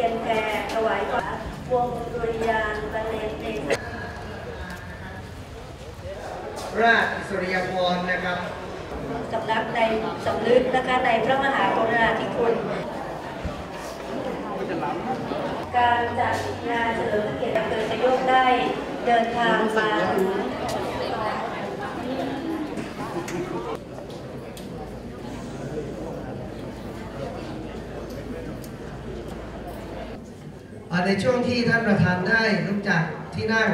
ียนแพรถวายวัดวงดุริยางบรรเลงเพลงราชสุริยพรนะครับสำนักในสำนึกนะคะในพระมหากรุณาธิคุณ การจัดงานเฉลิมพระเกียรติเกิดจะโยกได้เดินทางมา ในช่วงที่ท่านประธานได้ลุกจากที่นั่ง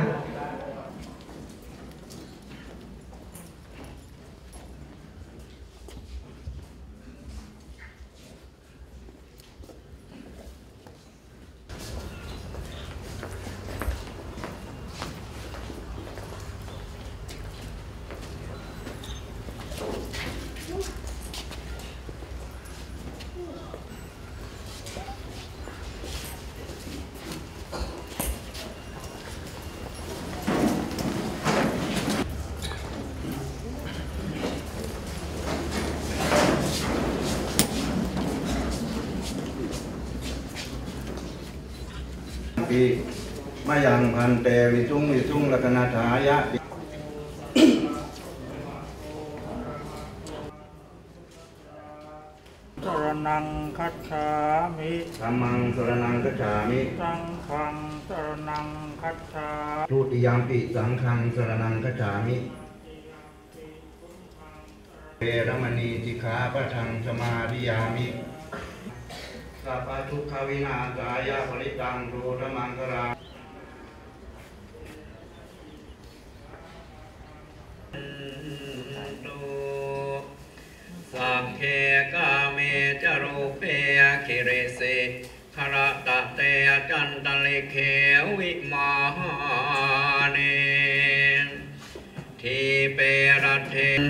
ปี มายังพันเตวิจุงวิจุงลักนาถายะสรนังคัจฉามิธรรมังสรนังกัจฉามิ สังฆังสรนังคัจฉาทุติยามปิสังฆังสรนังกัจฉามิเวรมณีสิกขาปะทังสมาธิยามิสัพพะทุกขวินาศายะปริตังโรธมังคราิเรเสขรตะเตจันตะเลเขวิมาเนทีเปรเทน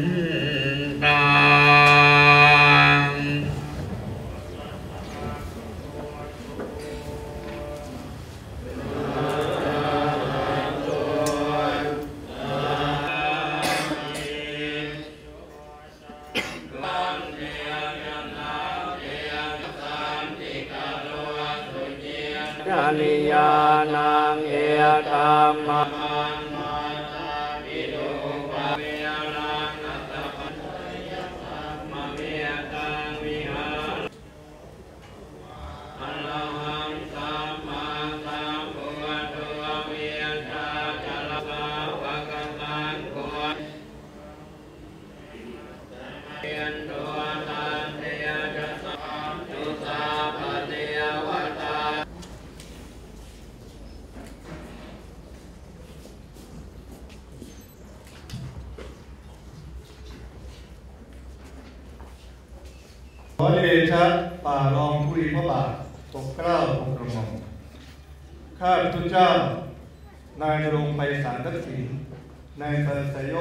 นิยานังเอธรรมา ชะป่ารองผู้รีพระบาทปกเกล้าปกกระหม่อมข้าพระเจ้า นายนรงไพศาลทักษิณนายเธอสยโย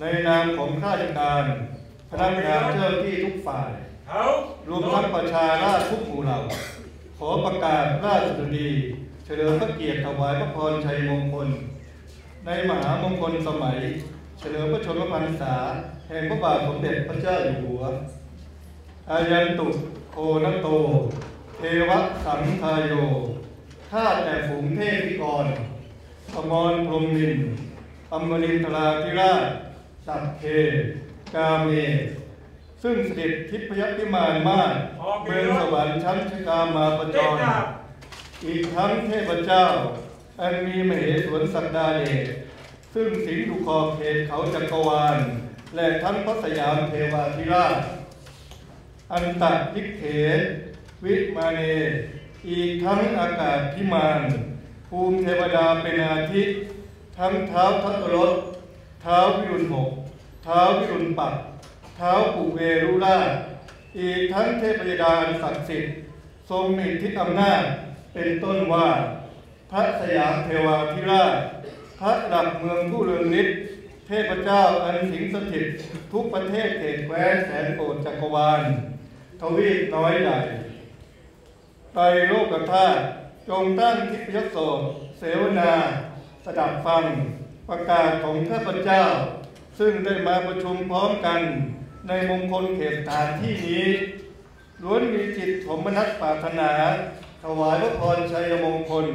ในนามของข้าราชการ พนักงานเจ้าที่ทุกฝ่าย รวมทั้งประชาราษฎรทุกหมู่เหล่า ขอประกาศราชสดุดีเฉลิมพระเกียรติถวายพระพรชัยมงคล ในมหามงคลสมัย เฉลิมพระชนมพรรษาแห่งพระบาทสมเด็จพระเจ้าอยู่หัว อายันตุโคนโต เทวสังทายโยข้าแต่ฝูงเทพิกรอมรพรมนินอมรินทราธิราช สัพเพกาเม ซึ่งเสด็จทิพยพิมานมากเมืองสวรรค์ชั้นชกามาประจร อีกทั้งเทพเจ้า อันมีมเหสวนสักดาเดชซึ่งสิงห์ดุขอบเขตเขาจักรวาล และทั้งพระสยามเทวาธิราช อันตัดพิกเขวิมาเน อีกทั้งอากาศพิมาน ภูมิเทวดาเป็นอาทิตย์ ทั้งเท้าทัตรสเท้าวิรุณหก เท้าวิรุณปัก เท้าปุเวรุราชอีกทั้งเทพยดาอันศักดิ์สิทธิ์ ทรงมีทิศอำนาจ เป็นต้นว่า พระสยามเทวาธิราช พระดับเมืองผู้เรืองฤทธิ์เทพเจ้าอันสิงสถิต ทุกประเทศเขตแคว้นแสนโกฏจักรวาล ทวีปน้อยใหญ่ไตรโลกธาตุจงตั้งทิพยโสเสวนาสดับฟังประกาศของข้าพเจ้า ซึ่งได้มาประชุมพร้อมกัน ในมงคลเขตสถานที่นี้ล้วนมีจิตสมนัตปรารถนา ถวายพระพรชัยมงคล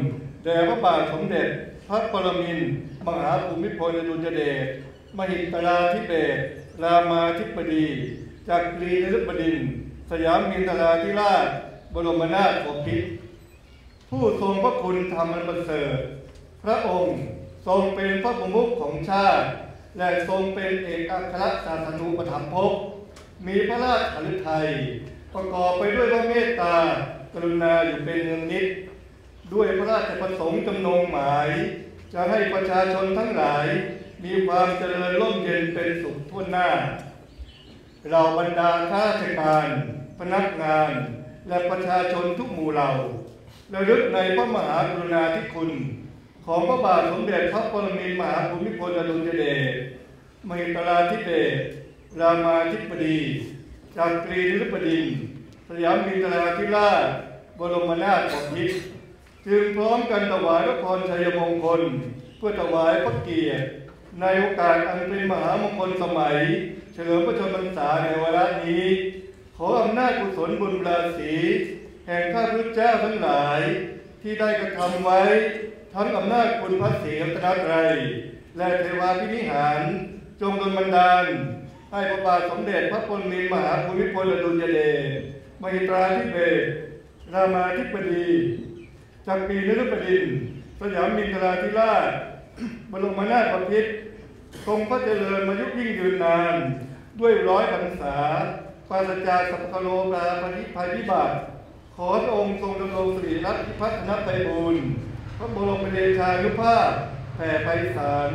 แด่พระบาทสมเด็จ พระปรมินมหาภูมิพลอดุลยเดชมหิตราธิเบศรามาธิบดีจักรีนฤบดินท สยามมินทราธิราช บรมนาถบพิตรผู้ทรงพระคุณธรรมันประเสริฐพระองค์ทรงเป็นพระประมุขของชาติ และทรงเป็นเอกอัครศาสนูปถัมภกมีพระราชหฤทัยประกอบไปด้วยพระเมตตา กรุณาอยู่เป็นเนืองนิด ด้วยพระราชประสงค์จำนงหมาย จะให้ประชาชนทั้งหลาย มีความเจริญร่มเย็นเป็นสุขทั่วหน้า เราบรรดาข้าราชการ พนักงานและประชาชนทุกหมู่เหล่าระลึกในพระมหากรุณาธิคุณ ของพระบาทสมเด็จพระปรมินทรมหาภูมิพลอดุลยเดชมหิตราธิเบศรามาธิบดีจักรีนฤบดินสยามมินทราธิราชบรมนาถบพิตรจึงพร้อมกันถวายพระพรชัยมงคล เพื่อถวายพระเกียรติ ในโอกาสอันเป็นมหามงคลสมัย เฉลิมพระชนมพรรษาในวาระนี้ ขออำนาจกุศลบุญราศีแห่งข้าพุทธเจ้าทั้งหลาย ที่ได้กระทำไว้ ทั้งอำนาจคุณพระศรีรัตนตรัยและเทวาพินิหาร จงดลบันดาล ให้พระบาทสมเด็จพระปรมินมหาภูมิพลอดุลยเดชมหิตราธิเบศรามาธิบดีจักรีนฤบดินสยามมินทราธิราชบรมนาถบพิตรทรงพระเจริญมายุยิ่งยืนนาน ด้วยร้อยพรรษา ปราศจากสัพพะโลกาปฏิภัยพิบัติ ขอพระองค์ทรงดำรงสิริรัตน์พิพัฒนไปบูรณ์พระบรมเดชานุภาพแผ่ไพศาล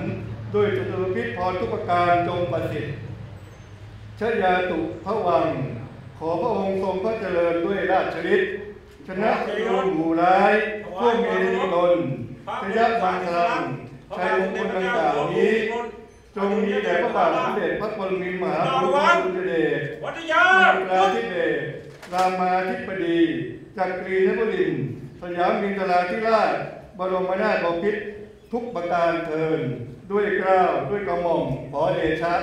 ด้วยจตุรพิษพรทุกประการจงประสิทธิ์ชยาตุพระวัง ขอพระองค์ทรงพระเจริญด้วยราชฤทธิ์ชนะรูหมู่ร้ายผู้มีนิตนชยะบังคลังชัยมงคลดังกล่าวนี้ จงมีแด่พระบาทสมเด็จพระปรมินทรมหาภูมิพลอดุลยเดชวัทยาราธิเบศรามาธิปดี จักรีนบดินทร์สยามมินทราธิราช บรมนาถบพิตรทุกประการเทิน ด้วยเกล้าวด้วยกระหม่อมขอเดชะ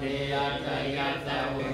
เดียตยัตตะว